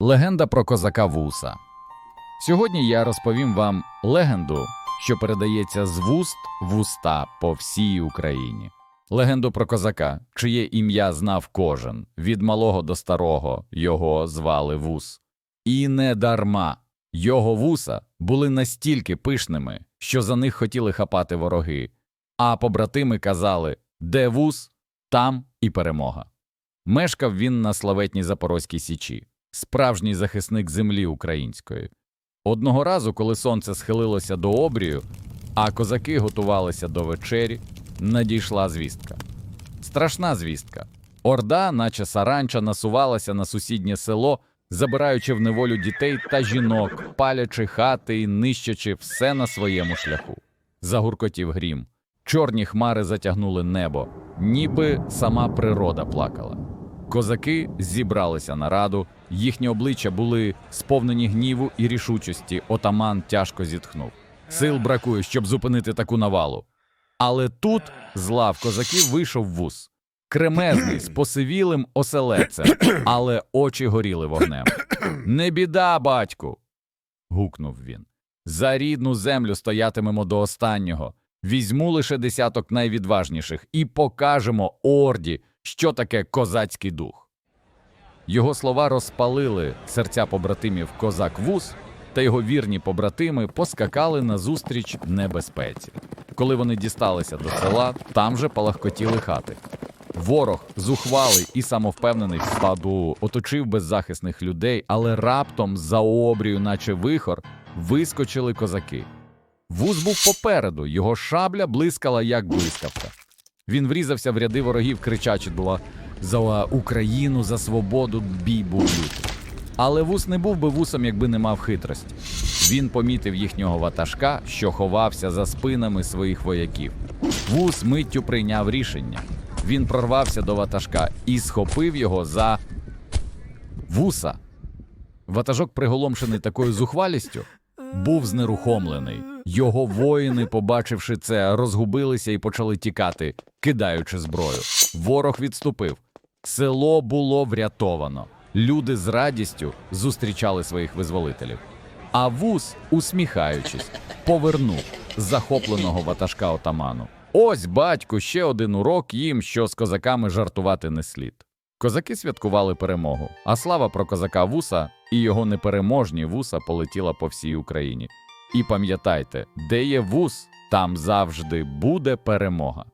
Легенда про козака Вуса. Сьогодні я розповім вам легенду, що передається з вуст в уста по всій Україні. Легенду про козака, чиє ім'я знав кожен, від малого до старого його звали Вус. І не дарма його вуса були настільки пишними, що за них хотіли хапати вороги, а побратими казали де вус, там і перемога. Мешкав він на славетній Запорозькій Січі, справжній захисник землі української. Одного разу, коли сонце схилилося до обрію, а козаки готувалися до вечері, надійшла звістка. Страшна звістка. Орда, наче саранча, насувалася на сусіднє село, забираючи в неволю дітей та жінок, палячи хати і нищачи все на своєму шляху. Загуркотів грім. Чорні хмари затягнули небо, ніби сама природа плакала. Козаки зібралися на раду, їхні обличчя були сповнені гніву і рішучості. Отаман тяжко зітхнув. Сил бракує, щоб зупинити таку навалу. Але тут з лав козаків вийшов вуз. Кремезний, з посивілим оселедцем, але очі горіли вогнем. Не біда, батьку. гукнув він. За рідну землю стоятимемо до останнього. Візьму лише десяток найвідважніших і покажемо орді, що таке козацький дух. Його слова розпалили серця побратимів козак вуз, та його вірні побратими поскакали назустріч небезпеці. Коли вони дісталися до села, там же палахкотіли хати. Ворог, зухвалий і самовпевнений в стаду, оточив беззахисних людей, але раптом за обрію, наче вихор, вискочили козаки. Вуз був попереду, його шабля блискала, як блискавка. Він врізався в ряди ворогів, кричачи була за Україну, за свободу бій був лютий. Але вус не був би вусом, якби не мав хитрості. Він помітив їхнього ватажка, що ховався за спинами своїх вояків. Вус миттю прийняв рішення. Він прорвався до ватажка і схопив його за вуса. Ватажок, приголомшений такою зухвалістю, був знерухомлений. Його воїни, побачивши це, розгубилися і почали тікати, кидаючи зброю. Ворог відступив. Село було врятовано. Люди з радістю зустрічали своїх визволителів. А вуз, усміхаючись, повернув захопленого ватажка отаману. Ось, батьку, ще один урок їм, що з козаками жартувати не слід. Козаки святкували перемогу, а слава про козака вуса і його непереможні вуса полетіла по всій Україні. І пам'ятайте, де є вус, там завжди буде перемога.